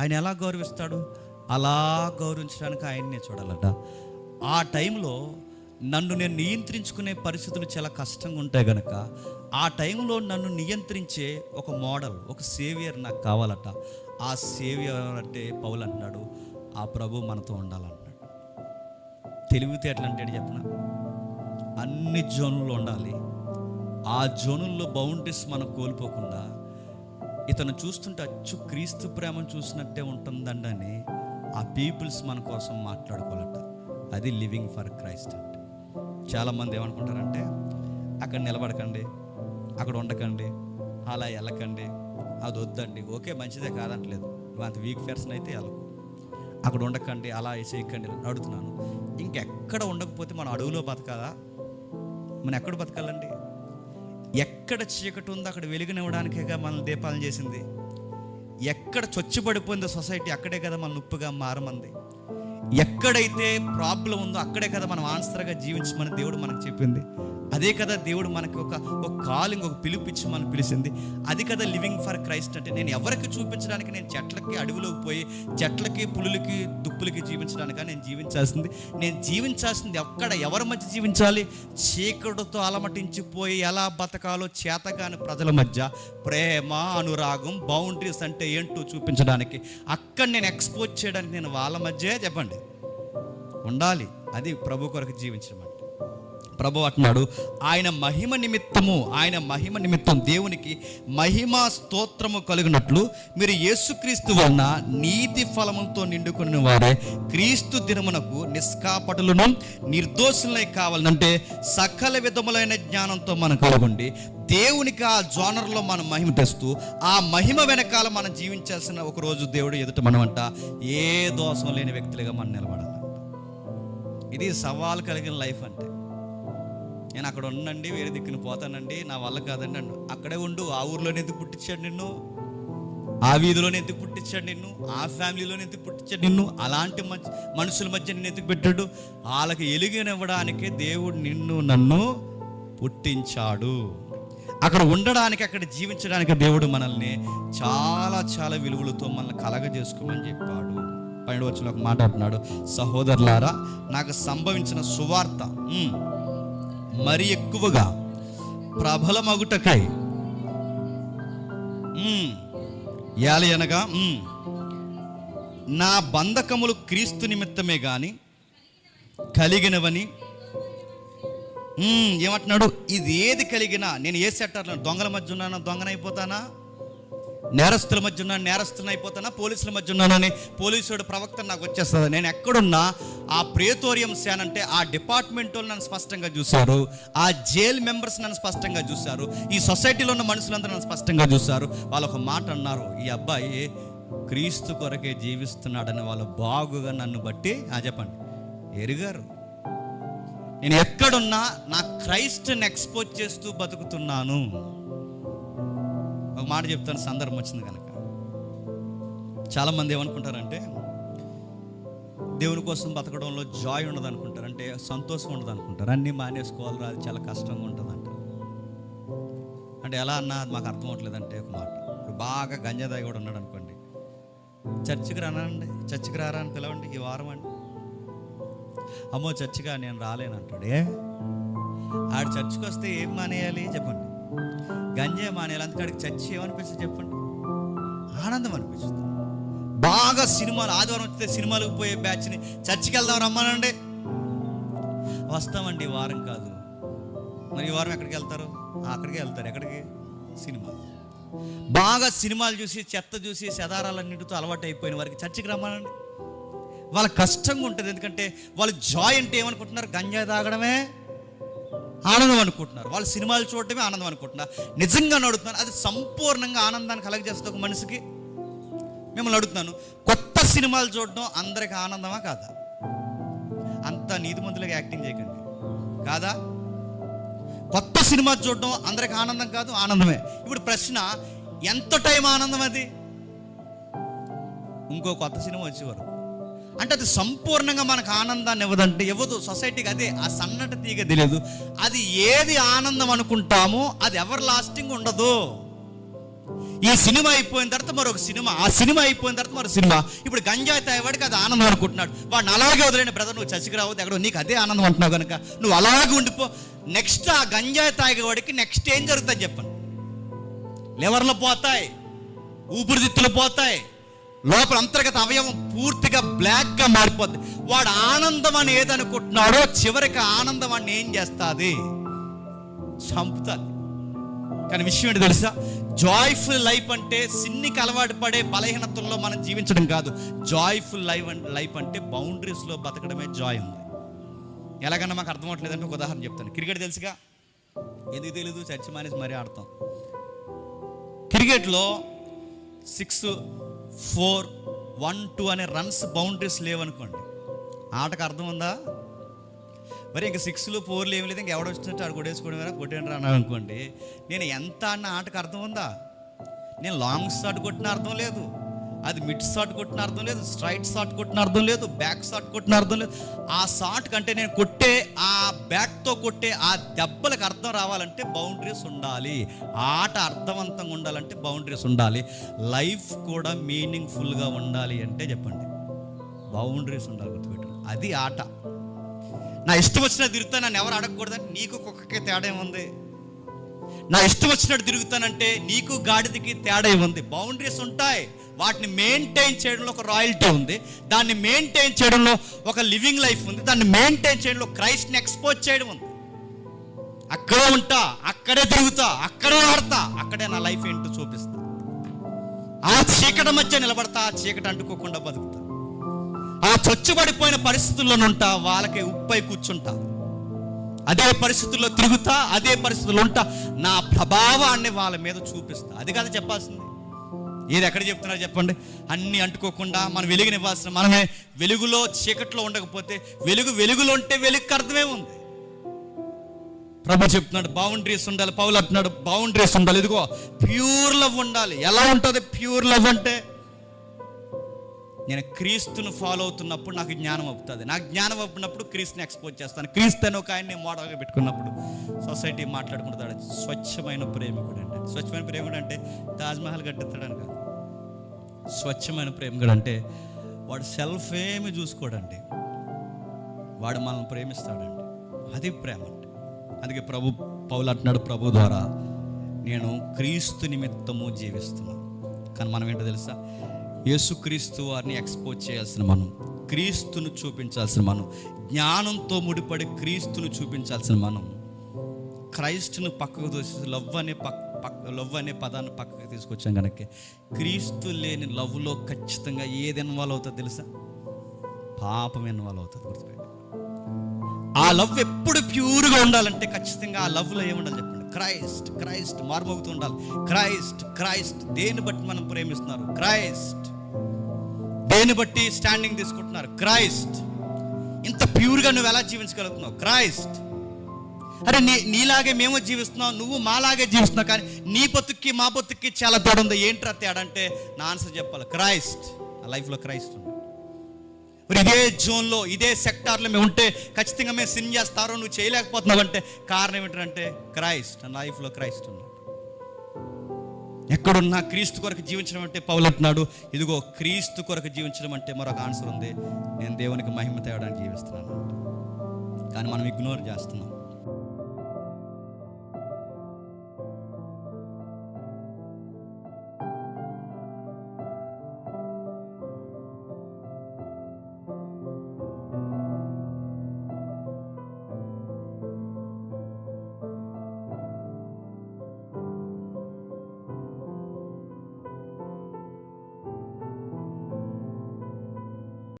ఆయన ఎలా గౌరవిస్తాడు? అలా గౌరవించడానికి ఆయన్నే చూడాలట. ఆ టైంలో నన్ను నేను నియంత్రించుకునే పరిస్థితులు చాలా కష్టంగా ఉంటాయి గనక ఆ టైంలో నన్ను నియంత్రించే ఒక మోడల్ ఒక సేవియర్ నాకు కావాలట. ఆ సేవియర్ అంటే పౌలు అంటున్నాడు ఆ ప్రభు మనతో ఉండాలన్నాడు తెలివితేటలు అంటే చెప్పిన? అన్ని జోన్లలో ఉండాలి. ఆ జోనుల్లో బౌండరీస్ మనం కోల్పోకుండా ఇతను చూస్తుంటే అచ్చు క్రీస్తు ప్రేమను చూసినట్టే ఉంటుందండని ఆ పీపుల్స్ మన కోసం మాట్లాడుకోవాలట. అది లివింగ్ ఫర్ క్రైస్ట్ అంటే. చాలామంది ఏమనుకుంటారంటే అక్కడ నిలబడకండి అక్కడ ఉండకండి అలా వెళ్ళకండి అది వద్దండి ఓకే మంచిదే కాదంటలేదు. నువ్వు అంత వీక్ పర్సన్ అయితే వెళ్ళకు. అక్కడ ఉండకండి అలా చేయకండి అడుగుతున్నాను. ఇంకెక్కడ ఉండకపోతే మనం అడవిలో బతకాలా? మనం ఎక్కడ బతకాలండి? ఎక్కడ చీకటి ఉందో అక్కడ వెలుగునివ్వడానికేగా మనం దీపాలను చేసింది. ఎక్కడ చొచ్చుబడిపోయిందో సొసైటీ అక్కడే కదా మన ఉప్పుగా మారమంది. ఎక్కడైతే ప్రాబ్లం ఉందో అక్కడే కదా మనం ఆన్సర్గా జీవించమని దేవుడు మనకు చెప్పింది. అదే కదా దేవుడు మనకి ఒక ఒక కాలింగ్ ఒక పిలిపిచ్చి మనం పిలిచింది. అది కదా లివింగ్ ఫర్ క్రైస్ట్ అంటే నేను ఎవరికి చూపించడానికి నేను చెట్లకి అడవిలోకి పోయి చెట్లకి పులులకి దుప్పులకి జీవించడానిక నేను జీవించాల్సింది. నేను జీవించాల్సింది ఎక్కడ ఎవరి మధ్య జీవించాలి? చీకటితో అలమటించిపోయి ఎలా బతకాలో చేతగాని ప్రజల మధ్య. ప్రేమ అనురాగం బౌండరీస్ అంటే ఏంటో చూపించడానికి. అక్కడ నేను ఎక్స్పోజ్ చేయడానికి నేను వాళ్ళ మధ్య చెప్పండి. ఉండాలి. అది ప్రభు కొరకు జీవించడం అంటే ప్రభు అంటున్నాడు ఆయన మహిమ నిమిత్తము ఆయన మహిమ నిమిత్తం దేవునికి మహిమ స్తోత్రము కలిగినట్లు మీరు యేసుక్రీస్తు వలన నీతి ఫలముతో నిండుకుని వారే క్రీస్తు దినమునకు నిష్కాపటులను నిర్దోషులై కావాలంటే సకల విధములైన జ్ఞానంతో మనం కలుగుండి దేవునికి ఆ జోనర్లో మనం మహిమ తెస్తూ ఆ మహిమ వెనకాల మనం జీవించాల్సిన ఒక రోజు దేవుడు ఎదుట మనమంట ఏ దోషం లేని వ్యక్తులుగా మనం నిలబడాలి. ఇది సవాల్ కలిగిన లైఫ్ అంటే. నేను అక్కడ ఉండండి వేరే దిక్కున పోతానండి నా వల్ల కాదండి అండు అక్కడే ఉండు ఆ ఊర్లోనే ఎందుకు పుట్టించాడు నిన్ను? ఆ వీధిలోనే ఎందుకు పుట్టించాడు నిన్ను? ఆ ఫ్యామిలీలోనే ఎందుకు పుట్టించాడు నిన్ను? అలాంటి మధ్య మనుషుల మధ్య నిన్ను ఎందుకు పెట్టాడు? వాళ్ళకి ఎలుగునివ్వడానికే దేవుడు నిన్ను నన్ను పుట్టించాడు. అక్కడ ఉండడానికి అక్కడ జీవించడానికి దేవుడు మనల్ని చాలా చాలా విలువలతో మనల్ని కలగజేసుకోమని చెప్పాడు. పైన వచ్చిన ఒక మాట అంటున్నాడు సహోదరులారా నాకు సంభవించిన సువార్త మరి ఎక్కువగా ప్రబలమగుటకై ఉమ్, ఏలి అనగా నా బంధకములు క్రీస్తు నిమిత్తమే కానీ కలిగినవని ఏమంటున్నాడు? ఇది ఏది కలిగినా నేను ఏ సెక్టర్లో దొంగల మధ్య ఉన్నానా దొంగనైపోతానా? నేరస్తుల మధ్య ఉన్నాను నేరస్తులను అయిపోతానా పోలీసుల మధ్య ఉన్నానని పోలీసుడు ప్రవక్త నాకు వచ్చేస్తుంది. నేను ఎక్కడున్నా ఆ ప్రేతోరియం శాన్ అంటే ఆ డిపార్ట్మెంట్ వాళ్ళు నన్ను స్పష్టంగా చూశారు ఆ జైల్ మెంబర్స్ నన్ను స్పష్టంగా చూశారు ఈ సొసైటీలో ఉన్న మనుషులందరూ నన్ను స్పష్టంగా చూశారు. వాళ్ళు ఒక మాట అన్నారు ఈ అబ్బాయి క్రీస్తు కొరకే జీవిస్తున్నాడని వాళ్ళు బాగుగా నన్ను బట్టి ఆ చెప్పండి ఎరిగారు. నేను ఎక్కడున్నా నా క్రైస్ట్ని ఎక్స్పోజ్ చేస్తూ బతుకుతున్నాను. మాట చెప్తాను సందర్భం వచ్చింది కనుక. చాలామంది ఏమనుకుంటారంటే దేవుని కోసం బతకడంలో జాయ్ ఉండదు అనుకుంటారు అంటే సంతోషం ఉండదు అనుకుంటారు అన్నీ మానేసుకోవాలి అది చాలా కష్టంగా ఉంటుంది అంటారు అంటే ఎలా అన్నా అది మాకు అర్థం అవట్లేదంటే ఒక మాట. ఇప్పుడు బాగా గంజాదాయి కూడా ఉన్నాడు అనుకోండి. చర్చికి రానండి చర్చికి రారా అని పిలవండి ఈ వారం అండి. అమ్మో చర్చిగా నేను రాలేను అంటాడు. ఆడు చర్చికి వస్తే ఏం మానేయాలి? చెప్పండి. గంజే మానేయాలి అంతకాడికి చచ్చి ఏమనిపిస్తుంది చెప్పండి. ఆనందం అనిపిస్తుంది బాగా సినిమాలు ఆదివారం వస్తే సినిమాలకు పోయే బ్యాచ్ని చర్చికి వెళ్దాం రమ్మానండి. వస్తామండి వారం కాదు. మరి ఈ వారం ఎక్కడికి వెళ్తారు? అక్కడికి అక్కడికే వెళ్తారు. ఎక్కడికి? సినిమా. బాగా సినిమాలు చూసి చెత్త చూసి సెదారాలన్నిటితో అలవాటు అయిపోయిన వారికి చర్చికి రమ్మానండి. వాళ్ళ కష్టంగా ఉంటుంది ఎందుకంటే వాళ్ళు జాయ్ అంటే ఏమనుకుంటున్నారు? గంజా తాగడమే. ఆనందం అనుకుంటున్నారు. వాళ్ళు సినిమాలు చూడటమే ఆనందం అనుకుంటున్నారు. నిజంగా అడుగుతున్నారు అది సంపూర్ణంగా ఆనందాన్ని కలగజేస్తుంది ఒక మనిషికి. మిమ్మల్ని అడుగుతున్నాను. కొత్త సినిమాలు చూడడం అందరికి ఆనందమా కాదా? అంత నీతిమంతులుగా యాక్టింగ్ చేయకండి. కాదా? కొత్త సినిమా చూడడం అందరికి ఆనందం కాదు ఆనందమే. ఇప్పుడు ప్రశ్న ఎంత టైం ఆనందం అది? ఇంకో కొత్త సినిమా వచ్చేవారు. అంటే అది సంపూర్ణంగా మనకు ఆనందాన్ని ఇవ్వదంటే ఇవ్వదు. సొసైటీకి అదే ఆ సన్నటి తీగ తెలియదు. అది ఏది ఆనందం అనుకుంటామో అది ఎవర్ లాస్టింగ్ ఉండదు. ఈ సినిమా అయిపోయిన తర్వాత మరొక సినిమా ఆ సినిమా అయిపోయిన తర్వాత మరొక సినిమా. ఇప్పుడు గంజాయి తాగేవాడికి అది ఆనందం అనుకుంటున్నాడు. వాడిని అలాగే వదిలేండి బ్రదర్ నువ్వు చచ్చికి రావద్దు ఎక్కడో నీకు అదే ఆనందం అంటున్నావు కనుక నువ్వు అలాగే ఉండిపో. నెక్స్ట్ ఆ గంజాయి తాగేవాడికి నెక్స్ట్ ఏం జరుగుతుంది చెప్పండి లివర్లు పోతాయి ఊపిరితిత్తులు పోతాయి లోపల అంతర్గత అవయవం పూర్తిగా బ్లాక్గా మారిపోద్ది. వాడు ఆనందం అని ఏదనుకుంటున్నాడో చివరికి ఆనందం అని ఏం చేస్తుంది? చంపుతుంది. కానీ విషయం ఏంటి తెలుసా? జాయ్ఫుల్ లైఫ్ అంటే సిన్నికి అలవాటు పడే బలహీనతల్లో మనం జీవించడం కాదు. జాయ్ఫుల్ లైఫ్ లైఫ్ అంటే బౌండరీస్లో బతకడమే జాయ్ ఉంది. ఎలాగన్నా మాకు అర్థం అవట్లేదంటే ఒక ఉదాహరణ చెప్తాను. క్రికెట్ తెలుసుగా? ఎందుకు తెలీదు? చర్చి మానేసి మరీ ఆడతాం. క్రికెట్లో సిక్స్ ఫోర్ వన్ టూ అనే రన్స్ బౌండరీస్ లేవనుకోండి. ఆటకు అర్థం ఉందా? మరి ఇంక సిక్స్లు ఫోర్లు ఏమి లేదు ఇంక ఎవడ వచ్చినట్టు ఆడు కొట్టేసుకోవడం వేరే కొట్టేయండి అన్నాడు అనుకోండి. నేను ఎంత అన్న ఆటకు అర్థం ఉందా? నేను లాంగ్ షాట్ కొట్టిన అర్థం లేదు. అది మిడ్ షాట్ కొట్టిన అర్థం లేదు స్ట్రైట్ షాట్ కొట్టిన అర్థం లేదు బ్యాక్ షాట్ కొట్టిన అర్థం లేదు. ఆ షాట్ కంటే నేను కొట్టే ఆ బ్యాట్తో కొట్టే ఆ దెబ్బలకు అర్థం రావాలంటే బౌండరీస్ ఉండాలి. ఆట అర్థవంతంగా ఉండాలంటే బౌండరీస్ ఉండాలి. లైఫ్ కూడా మీనింగ్ఫుల్గా ఉండాలి అంటే చెప్పండి. బౌండరీస్ ఉండాలి గుర్తుపెట్టు అది ఆట. నా ఇష్టం వచ్చిన తిరుగుతా నన్ను ఎవరు అడగకూడదని నీకు కుక్కకి తేడా ఏముంది? నా ఇష్టం వచ్చినట్టు తిరుగుతానంటే నీకు గాడిదకి తేడా ఉంది బౌండరీస్ ఉంటాయి. వాటిని మెయింటైన్ చేయడంలో ఒక రాయల్టీ ఉంది. దాన్ని మెయింటైన్ చేయడంలో ఒక లివింగ్ లైఫ్ ఉంది. దాన్ని మెయింటైన్ చేయడంలో క్రైస్ట్ని ఎక్స్పోజ్ చేయడం ఉంది. అక్కడే ఉంటా అక్కడే తిరుగుతా అక్కడే ఆడతా అక్కడే నా లైఫ్ ఏంటో చూపిస్తా. ఆ చీకటి మధ్య నిలబడతా ఆ చీకటి అంటుకోకుండా బతుకుతా. ఆ చొచ్చుబడిపోయిన పరిస్థితుల్లోనుంటా వాళ్ళకి ఉప్పై కూర్చుంటా. అదే పరిస్థితుల్లో తిరుగుతా అదే పరిస్థితుల్లో ఉంటా. నా ప్రభావాన్ని వాళ్ళ మీద చూపిస్తా. అది కదా చెప్పాల్సింది. ఏది ఎక్కడ చెప్తున్నారు చెప్పండి? అన్నీ అంటుకోకుండా మనం వెలుగునివ్వాల్సిన మనమే. వెలుగులో చీకట్లో ఉండకపోతే వెలుగు వెలుగులో ఉంటే వెలుగుకి అర్థమే ఉంది. ప్రభు చెప్తున్నాడు బౌండరీస్ ఉండాలి. పౌలు అంటున్నాడు బౌండరీస్ ఉండాలి. ఇదిగో ప్యూర్ లవ్ ఉండాలి. ఎలా ఉంటుంది ప్యూర్ లవ్ అంటే? నేను క్రీస్తును ఫాలో అవుతున్నప్పుడు నాకు జ్ఞానం అవుతుంది. నాకు జ్ఞానం అవుతున్నప్పుడు క్రీస్తుని ఎక్స్పోజ్ చేస్తాను. క్రీస్తు అని ఒక ఆయన్ని మోడల్గా పెట్టుకున్నప్పుడు సొసైటీ మాట్లాడుకుంటాడు స్వచ్ఛమైన ప్రేమికుడు అంటే. స్వచ్ఛమైన ప్రేమికుడు అంటే తాజ్మహల్ కట్టిస్తాడని కాదు. స్వచ్ఛమైన ప్రేమికుడు అంటే వాడు సెల్ఫ్ ఏమి చూసుకోడండి. వాడు మనల్ని ప్రేమిస్తాడండి. అది ప్రేమ అంటే. అందుకే ప్రభు పౌలు అంటున్నాడు ప్రభు ద్వారా నేను క్రీస్తు నిమిత్తము జీవిస్తున్నాను. కానీ మనం ఏంటో తెలుసా? యేసుక్రీస్తు వారిని ఎక్స్పోజ్ చేయాల్సిన మనం క్రీస్తును చూపించాల్సిన మనం జ్ఞానంతో ముడిపడి క్రీస్తును చూపించాల్సిన మనం క్రైస్ట్ను పక్కకు తోసి లవ్ అనే పక్క పక్క లవ్ అనే పదాన్ని పక్కకు తీసుకొచ్చాం కనుక క్రీస్తు లేని లవ్లో ఖచ్చితంగా ఏది ఇన్వాల్వ్ అవుతుంది తెలుసా? పాపం ఇన్వాల్వ్ అవుతుంది గుర్తుపెట్టి ఆ లవ్ ఎప్పుడు ప్యూర్గా ఉండాలంటే ఖచ్చితంగా ఆ లవ్లో ఏముండాలి క్రైస్ట్ క్రైస్ట్ మార్మోగుతూ ఉండాలి. క్రైస్ట్ క్రైస్ట్ దేని బట్టి మనం ప్రేమిస్తున్నారు? క్రైస్ట్. దేని బట్టి స్టాండింగ్ తీసుకుంటున్నారు? క్రైస్ట్. ఇంత ప్యూర్గా నువ్వు ఎలా జీవించగలుగుతున్నావు? క్రైస్ట్. అరే నీ నీలాగే మేము జీవిస్తున్నావు నువ్వు మాలాగే జీవిస్తున్నావు కానీ నీ బతుక్కి మా బతుక్కి చాలా తేడా ఉంది. ఏంట్రా తేడా అంటే నా ఆన్సర్ చెప్పాలి. క్రైస్ట్. నా లైఫ్లో క్రైస్ట్ ఉంది ఇదే జోన్లో ఇదే సెక్టార్లో మేము ఉంటే ఖచ్చితంగా మేము సిన్ చేస్తారో నువ్వు చేయలేకపోతున్నావు అంటే కారణం ఏంటంటే క్రైస్ట్ నా లైఫ్లో క్రైస్ట్ ఉన్నాడు. ఎక్కడున్నా క్రీస్తు కొరకు జీవించడం అంటే పౌలంటున్నాడు ఇదిగో క్రీస్తు కొరకు జీవించడం అంటే మరొక ఆన్సర్ ఉంది. నేను దేవునికి మహిమ తేవడానికి జీవిస్తున్నాను. కానీ మనం ఇగ్నోర్ చేస్తున్నాం.